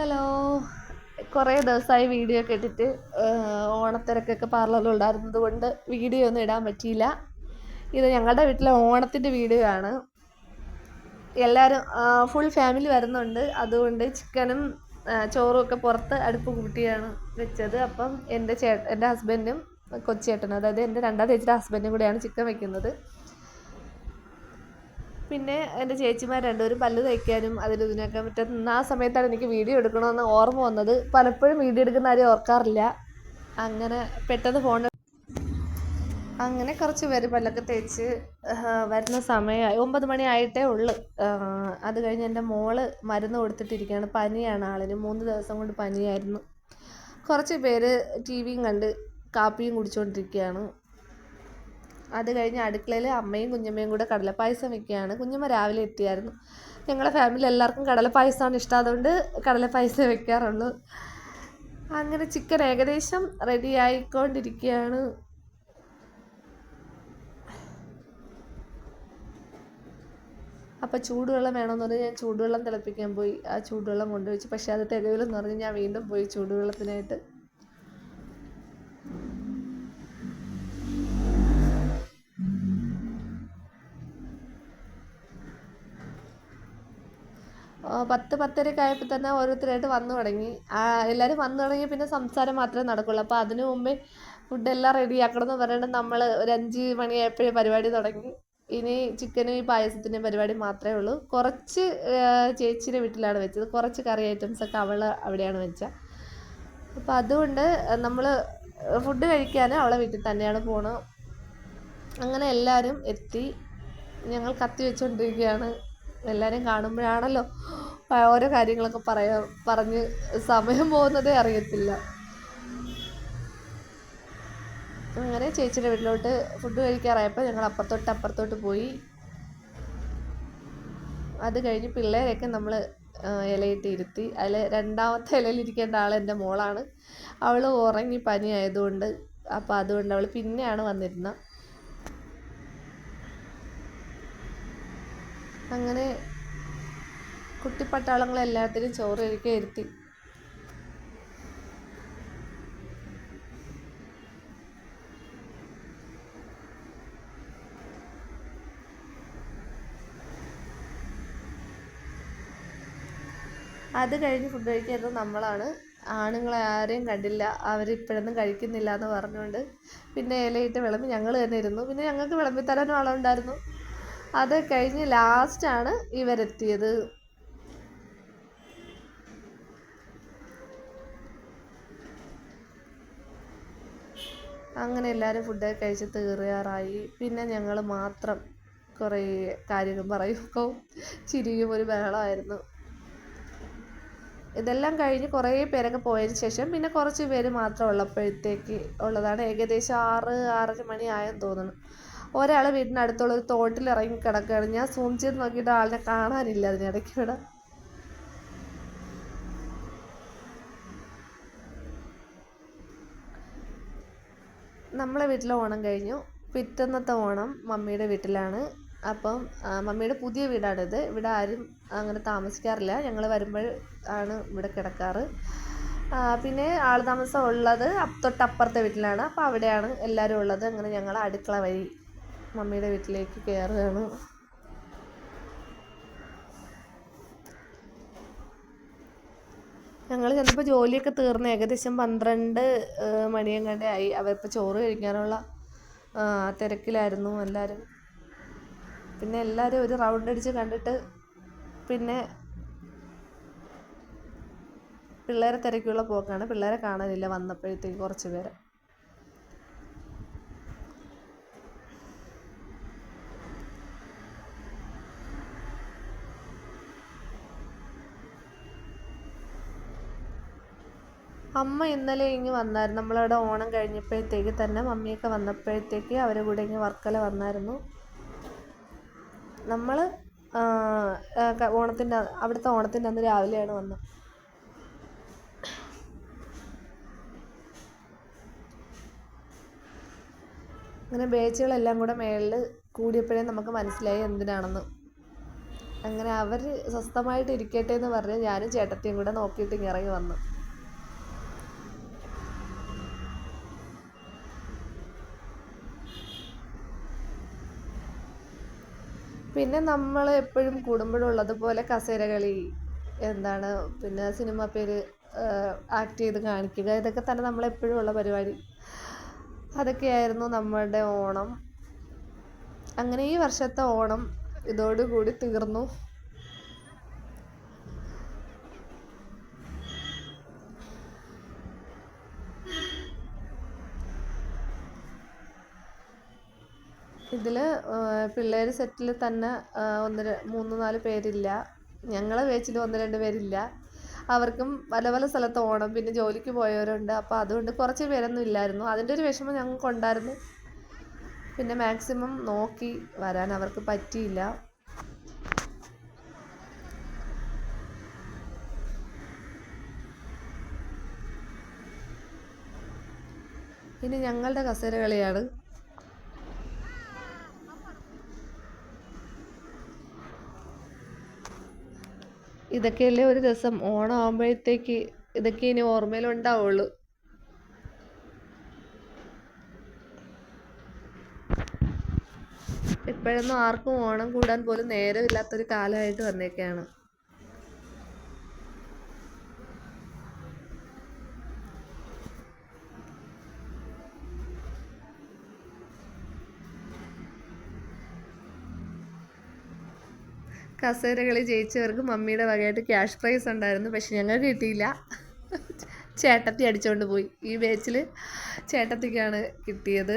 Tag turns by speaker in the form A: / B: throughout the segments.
A: Hello. കുറേ ദിവസമായി video ഒക്കെ ഇട്ടിട്ട് ഓണത്തിരക്കൊക്കെ പാർലറിലുണ്ടായിരുന്നത് കൊണ്ട് വീഡിയോ ഒന്നും ഇടാൻ പറ്റിയില്ല. ഇത് ഞങ്ങളുടെ വീട്ടിലെ ഓണത്തിന്റെ വീഡിയോ ആണ്. എല്ലാവരും ഫുൾ ഫാമിലി വരുന്നുണ്ട്. അതുകൊണ്ട് ചിക്കനും ചോറും ഒക്കെ പുറത്ത് അടുപ്പ് കൂട്ടിയാണ് വെച്ചത്. അപ്പം എന്റെ ചേ എന്റെ ഹസ്ബൻഡും കൊച്ചേട്ടനും അതായത് എന്റെ രണ്ടാം ചേച്ചിയുടെ ഹസ്ബൻഡും കൂടെയാണ് ചിക്കൻ വെക്കുന്നത്. പിന്നെ എന്റെ ചേച്ചിമാർ രണ്ടുപേരും പല്ല് തയ്ക്കാനും അതിൽ ഇതിനൊക്കെ മറ്റേ ആ സമയത്താണ് എനിക്ക് വീഡിയോ എടുക്കണമെന്ന് ഓർമ്മ വന്നത്. പലപ്പോഴും വീഡിയോ എടുക്കുന്ന ആരും ഓർക്കാറില്ല. അങ്ങനെ പെട്ടെന്ന് ഫോൺ അങ്ങനെ കുറച്ച് പേര് പല്ലൊക്കെ തേച്ച് വരുന്ന സമയമായി. ഒമ്പത് മണി ആയിട്ടേ ഉള്ളു. അത് കഴിഞ്ഞ് എന്റെ മോൾ മരുന്ന് കൊടുത്തിട്ടിരിക്കുകയാണ്. പനിയാണ് ആളിന്. മൂന്ന് ദിവസം കൊണ്ട് പനിയായിരുന്നു. കുറച്ച് പേര് ടി വിയും കണ്ട് കാപ്പിയും കുടിച്ചുകൊണ്ടിരിക്കുകയാണ് അത് കഴിഞ്ഞ് അടുക്കളയിൽ അമ്മയും കുഞ്ഞമ്മയും കൂടെ കടലപ്പായസം വെക്കുകയാണ്. കുഞ്ഞമ്മ രാവിലെ എത്തിയായിരുന്നു. ഞങ്ങളുടെ ഫാമിലി എല്ലാവർക്കും കടലപ്പായസമാണ് ഇഷ്ടം. അതുകൊണ്ട് കടലപ്പായസം വെക്കാറുള്ളൂ. അങ്ങനെ ചിക്കൻ ഏകദേശം റെഡി ആയിക്കൊണ്ടിരിക്കുകയാണ്. അപ്പോൾ ചൂടുവെള്ളം വേണമെന്ന് പറഞ്ഞ് ഞാൻ ചൂടുവെള്ളം തിളപ്പിക്കാൻ പോയി. ആ ചൂടുവെള്ളം കൊണ്ടുവച്ചു പക്ഷേ അത് തികവിലെന്ന് പറഞ്ഞ് ഞാൻ വീണ്ടും പോയി ചൂടുവെള്ളത്തിനായിട്ട്. പത്ത് പത്തരയൊക്കെ ആയപ്പോൾ തന്നെ ഓരോരുത്തരായിട്ട് വന്നു തുടങ്ങി. എല്ലാവരും വന്നു തുടങ്ങി പിന്നെ സംസാരം മാത്രമേ നടക്കുള്ളൂ. അപ്പോൾ അതിനു മുമ്പേ ഫുഡെല്ലാം റെഡിയാക്കണം എന്ന് പറയുന്നത് നമ്മൾ ഒരു അഞ്ച് മണിയായപ്പോഴേ പരിപാടി തുടങ്ങി. ഇനി ചിക്കനും ഈ പായസത്തിന്റെ പരിപാടി മാത്രമേ ഉള്ളൂ. കുറച്ച് ചേച്ചിയുടെ വീട്ടിലാണ് വെച്ചത്. കുറച്ച് കറി ഐറ്റംസ് ഒക്കെ അവൾ അവിടെയാണ് വെച്ച. അപ്പോൾ അതുകൊണ്ട് നമ്മൾ ഫുഡ് കഴിക്കാൻ അവളെ വീട്ടിൽ തന്നെയാണ് പോണത്. അങ്ങനെ എല്ലാവരും എത്തി. ഞങ്ങൾ കത്തി വെച്ചുകൊണ്ടിരിക്കുകയാണ് എല്ലാവരെയും കാണുമ്പോഴാണല്ലോ ഓരോ കാര്യങ്ങളൊക്കെ പറയാ പറഞ്ഞ് സമയം പോകുന്നതേ അറിയത്തില്ല. അങ്ങനെ ചേച്ചിയുടെ വീട്ടിലോട്ട് ഫുഡ് കഴിക്കാറായപ്പോൾ ഞങ്ങൾ അപ്പുറത്തോട്ട് അപ്പുറത്തോട്ട് പോയി. അത് കഴിഞ്ഞ് പിള്ളേരെയൊക്കെ നമ്മൾ ഇലയിട്ട് ഇരുത്തി. അതിൽ രണ്ടാമത്തെ ഇലയിൽ ഇരിക്കേണ്ട ആൾ എന്റെ മോളാണ്. അവൾ ഉറങ്ങി പനി ആയതുകൊണ്ട് അപ്പോൾ അതുകൊണ്ട് അവൾ പിന്നെയാണ് വന്നിരുന്നത്. അങ്ങനെ കുട്ടിപ്പട്ടാളങ്ങൾ എല്ലാത്തിനും ചോറ് കഴിക്കാൻ ഇരുത്തി. അത് കഴിഞ്ഞ് ഫുഡ് കഴിക്കുന്നത് നമ്മളാണ്. ആണുങ്ങളെ ആരെയും കണ്ടില്ല. അവരിപ്പോഴൊന്നും കഴിക്കുന്നില്ല എന്ന് പറഞ്ഞുകൊണ്ട് പിന്നെ ഇലയിട്ട് വിളമ്പി ഞങ്ങൾ തന്നെ ഇരുന്നു. പിന്നെ ഞങ്ങൾക്ക് വിളമ്പി വിളമ്പിത്തരാനും ആളുണ്ടായിരുന്നു. അത് കഴിഞ്ഞ് ലാസ്റ്റാണ് ഇവരെത്തിയത്. അങ്ങനെ എല്ലാവരും ഫുഡൊക്കെ കഴിച്ച് തീറിയാറായി പിന്നെ ഞങ്ങൾ മാത്രം കുറേ കാര്യങ്ങൾ പറയുമ്പോൾ ചിരിയും ഒരു ബഹളമായിരുന്നു. ഇതെല്ലാം കഴിഞ്ഞ് കുറേ പേരൊക്കെ പോയതിന് ശേഷം പിന്നെ കുറച്ച് പേര് മാത്രം ഉള്ളപ്പോഴത്തേക്ക് ഉള്ളതാണ്. ഏകദേശം ആറ് ആറര മണി ആയെന്ന് തോന്നുന്നു. ഒരാൾ വീടിനടുത്തുള്ള ഒരു തോട്ടിൽ ഇറങ്ങി കിടക്കുകയാണ്. ഞാൻ സൂം ചെയ്ത് നോക്കിയിട്ട് ആളിനെ കാണാനില്ല അതിനിടയ്ക്ക് ഇവിടെ. നമ്മളെ വീട്ടിലെ ഓണം കഴിഞ്ഞു. പിറ്റന്നത്തെ ഓണം മമ്മിയുടെ വീട്ടിലാണ്. അപ്പം മമ്മിയുടെ പുതിയ വീടാണിത് ഇവിടെ ആരും അങ്ങനെ താമസിക്കാറില്ല. ഞങ്ങൾ വരുമ്പോൾ ആണ് ഇവിടെ കിടക്കാറ്. പിന്നെ ആൾ താമസം ഉള്ളത് തൊട്ടപ്പുറത്തെ വീട്ടിലാണ്. അപ്പോൾ അവിടെയാണ് എല്ലാവരും ഉള്ളത്. അങ്ങനെ ഞങ്ങൾ അടുക്കള വഴി മമ്മിയുടെ വീട്ടിലേക്ക് കയറുകയാണ്. ഞങ്ങൾ ചെന്നപ്പോൾ ജോലിയൊക്കെ തീർന്ന് ഏകദേശം പന്ത്രണ്ട് മണിയെങ്ങാണ്ടേ ആയി. അവരിപ്പോൾ ചോറ് കഴിക്കാനുള്ള തിരക്കിലായിരുന്നു എല്ലാവരും പിന്നെ എല്ലാവരും ഒരു റൗണ്ട് അടിച്ച് കണ്ടിട്ട് പിന്നെ പിള്ളേരെ തിരക്കുള്ള പോക്കാണ്. പിള്ളേരെ കാണാനില്ല വന്നപ്പോഴത്തേക്ക് കുറച്ച് പേരെ. അമ്മ ഇന്നലെ ഇങ്ങ് വന്നായിരുന്നു. നമ്മളവിടെ ഓണം കഴിഞ്ഞപ്പോഴത്തേക്ക് തന്നെ മമ്മിയൊക്കെ വന്നപ്പോഴത്തേക്ക് അവരെ കൂടെ ഇങ്ങ് വർക്കല വന്നായിരുന്നു. നമ്മൾ ഓണത്തിന്റെ അവിടുത്തെ ഓണത്തിന്റെ അന്ന് രാവിലെയാണ് വന്നത്. അങ്ങനെ ബേച്ചുകളെല്ലാം കൂടെ മേളിൽ കൂടിയപ്പോഴേ നമുക്ക് മനസ്സിലായി എന്തിനാണെന്ന്. അങ്ങനെ അവർ സ്വസ്ഥമായിട്ട് ഇരിക്കട്ടെ എന്ന് പറഞ്ഞ് ഞാനും ചേട്ടത്തിയും കൂടെ നോക്കിയിട്ട് ഇറങ്ങി വന്നു. പിന്നെ നമ്മൾ എപ്പോഴും കൂടുമ്പോഴുള്ളതുപോലെ കസേര കസേരകളി എന്താണ് പിന്നെ സിനിമ പേര് ആക്ട് ചെയ്ത് കാണിക്കുക. ഇതൊക്കെ തന്നെ നമ്മളെപ്പോഴും ഉള്ള പരിപാടി. അതൊക്കെയായിരുന്നു നമ്മളുടെ ഓണം. അങ്ങനെ ഈ വർഷത്തെ ഓണം ഇതോടുകൂടി തീർന്നു. ഇതിൽ പിള്ളേർ സെറ്റിൽ തന്നെ ഒന്ന് മൂന്ന് നാല് പേരില്ല. ഞങ്ങളെ വേച്ചിൽ ഒന്ന് രണ്ട് പേരില്ല. അവർക്കും പല പല സ്ഥലത്ത് ഓണം പിന്നെ ജോലിക്ക് പോയവരുണ്ട്. അപ്പോൾ അതുകൊണ്ട് കുറച്ച് പേരൊന്നും ഇല്ലായിരുന്നു. അതിന്റെ ഒരു വിഷമം ഞങ്ങൾക്ക് ഉണ്ടായിരുന്നു പിന്നെ മാക്സിമം നോക്കി വരാൻ അവർക്ക് പറ്റിയില്ല. ഇനി ഞങ്ങളുടെ കസേര കളിയാണ് ഇതൊക്കെയല്ലേ ഒരു രസം ഓണം ആകുമ്പോഴത്തേക്ക് ഇതൊക്കെ ഇനി ഓർമ്മയിലുണ്ടാവുള്ളൂ. ഇപ്പോഴൊന്നും ആർക്കും ഓണം കൂടാൻ പോലും നേരമില്ലാത്തൊരു കാലമായിട്ട് വന്നേക്കാണ്. കസേരകളി ജയിച്ചവർക്ക് മമ്മിയുടെ വകയായിട്ട് ക്യാഷ് പ്രൈസ് ഉണ്ടായിരുന്നു. പക്ഷെ ഞങ്ങൾക്ക് കിട്ടിയില്ല. ചേട്ടത്തി അടിച്ചുകൊണ്ട് പോയി. ഈ ബാച്ചിൽ ചേട്ടത്തിക്കാണ് കിട്ടിയത്.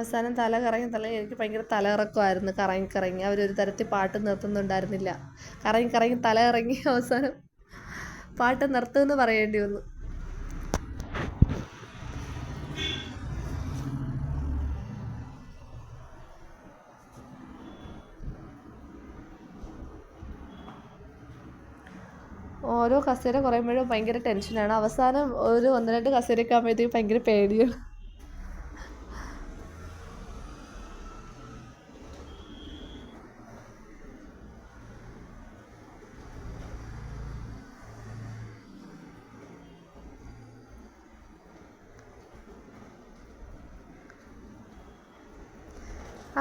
A: അവസാനം തല കറങ്ങി തല എനിക്ക് ഭയങ്കര തലകറക്കമായിരുന്നു കറങ്ങി കറങ്ങി അവരൊരു തരത്തിൽ പാട്ട് നിർത്തുന്നുണ്ടായിരുന്നില്ല. കറങ്ങി കറങ്ങി തല ഇറങ്ങി അവസാനം പാട്ട് നിർത്തുമെന്ന് പറയേണ്ടി വന്നു. ഓരോ കസേര കുറയുമ്പോഴും ഭയങ്കര ടെൻഷനാണ് അവസാനം ഒരു ഒന്ന് രണ്ട് കസേരയൊക്കെ ആകുമ്പോഴത്തേക്ക് ഭയങ്കര പേടിയാണ്.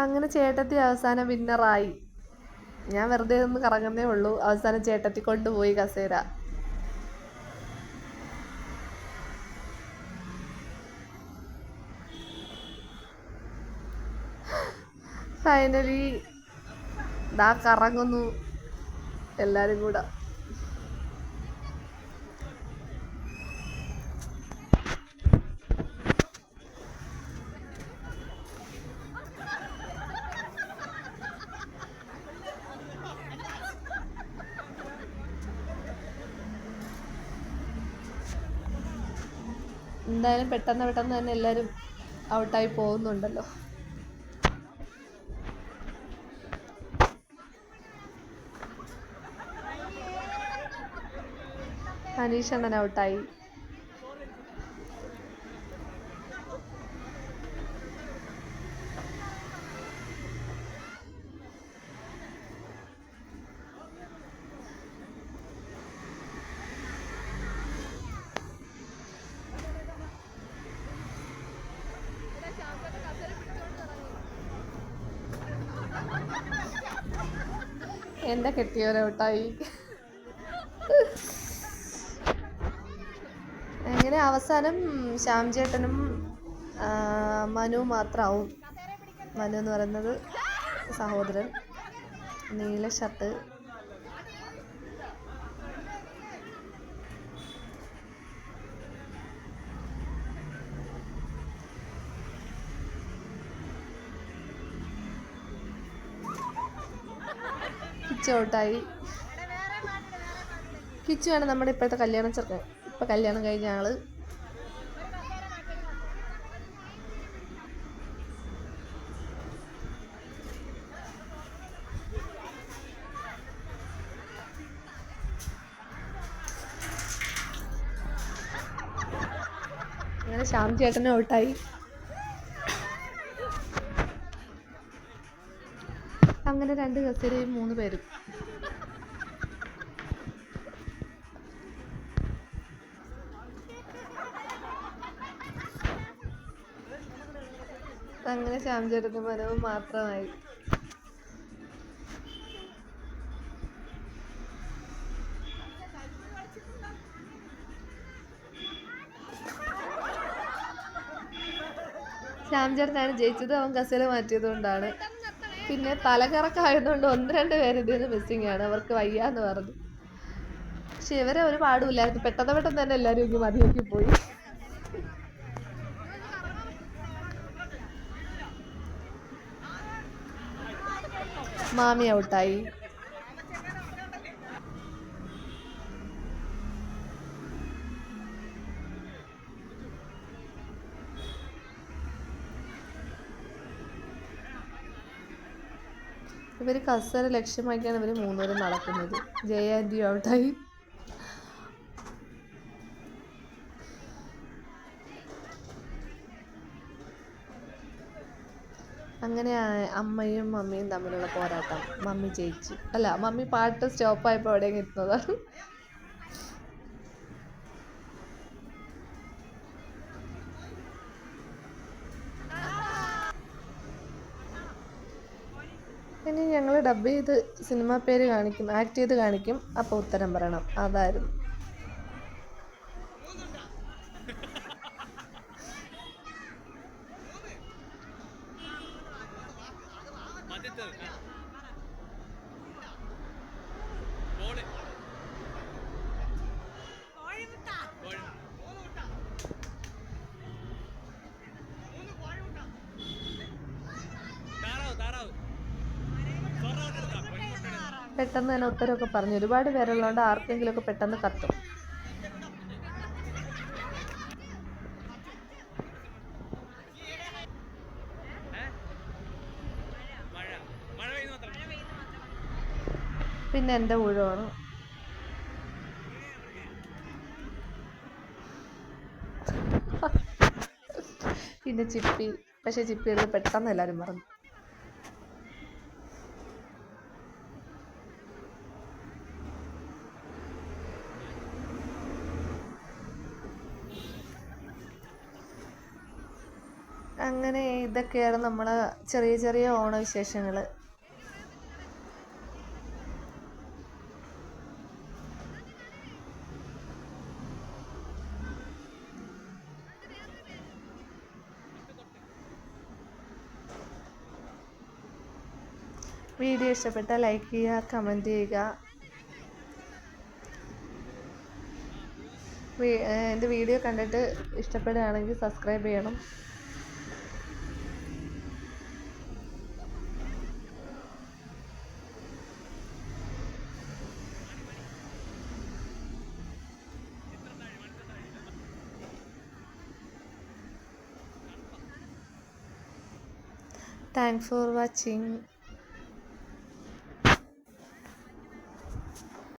A: അങ്ങനെ ചേട്ടത്തി അവസാനം വിന്നറായി ഞാൻ വെറുതെ ഒന്ന് കറങ്ങുന്നേ ഉള്ളൂ. അവസാനം ചേട്ടത്തി കൊണ്ടുപോയി കസേര. ഫൈനലി ദാ കറങ്ങുന്നു എല്ലാരും കൂടെ. എന്തായാലും പെട്ടെന്ന് പെട്ടെന്ന് തന്നെ എല്ലാവരും ഔട്ടായി പോകുന്നുണ്ടല്ലോ. അനീഷ് അണ്ണൻ ഔട്ടായി. എന്റെ കെട്ടിയവരെ ഔട്ടായി അങ്ങനെ അവസാനം ശ്യാം ചേട്ടനും മനു മാത്രമാവും മനു എന്ന് പറയുന്നത് സഹോദരൻ. നീല ഷർട്ട്. കിച്ചു ഔട്ടായി. കിച്ചുവാണ് നമ്മുടെ ഇപ്പോഴത്തെ കല്യാണം ചെറുക്കൻ ഇപ്പം കല്യാണം കഴിഞ്ഞ ആൾ. അങ്ങനെ ശ്യാം ചേട്ടനെ ഔട്ടായി. അങ്ങനെ രണ്ട് കസേരയും മൂന്ന് പേരും. അങ്ങനെ ശ്യാം ചേട്ടനും മനവും മാത്രമായി. ശ്യാം ചേട്ടനാണ് ജയിച്ചത് അവൻ കസേല മാറ്റിയത് കൊണ്ടാണ് പിന്നെ തലകറക്കായതുകൊണ്ട് ഒന്ന് രണ്ട് പേര് ഇതിൽ നിന്ന് ആണ്. അവർക്ക് വയ്യാന്ന് പറഞ്ഞു. പക്ഷെ ഇവരെ ഒരു പാടുമില്ലായിരുന്നു. പെട്ടെന്ന് പെട്ടെന്ന് തന്നെ എല്ലാവരും ഇങ്ങനെ മതിയാക്കി പോയി. മാമി ഔട്ടായി. ഇവർ കസേര ലക്ഷ്യമാക്കിയാണ് ഇവർ മൂന്നുപേരും നടക്കുന്നത്. ജയ ആന്റി ഔട്ടായി. അങ്ങനെ അമ്മയും മമ്മിയും തമ്മിലുള്ള പോരാട്ടം. മമ്മി ജയിച്ചു. അല്ല മമ്മി പാട്ട് സ്റ്റോപ്പായപ്പോൾ എവിടെയെങ്കിലും ഇരുന്നതാണ് ഇനി ഞങ്ങൾ ഡബ് ചെയ്ത് സിനിമ പേര് കാണിക്കും ആക്ട് ചെയ്ത് കാണിക്കും. അപ്പോൾ ഉത്തരം പറയണം. അതായിരുന്നു. പെട്ടെന്ന് തന്നെ ഉത്തരമൊക്കെ പറഞ്ഞു. ഒരുപാട് പേരുള്ളതുകൊണ്ട് ആർക്കെങ്കിലുമൊക്കെ പെട്ടെന്ന് കത്തും. പിന്നെ എന്റെ ഊഴമാണ്. പിന്നെ ചിപ്പി. പക്ഷെ ചിപ്പി എടുത്ത് പെട്ടെന്ന് എല്ലാവരും മറന്നു അങ്ങനെ ഇതൊക്കെയാണ് നമ്മളെ ചെറിയ ചെറിയ ഓണവിശേഷങ്ങൾ. വീഡിയോ ഇഷ്ടപ്പെട്ട ലൈക്ക് ചെയ്യുക കമന്റ് ചെയ്യുക. എന്റെ വീഡിയോ കണ്ടിട്ട് ഇഷ്ടപ്പെടുകയാണെങ്കിൽ സബ്സ്ക്രൈബ് ചെയ്യണം. Thanks for watching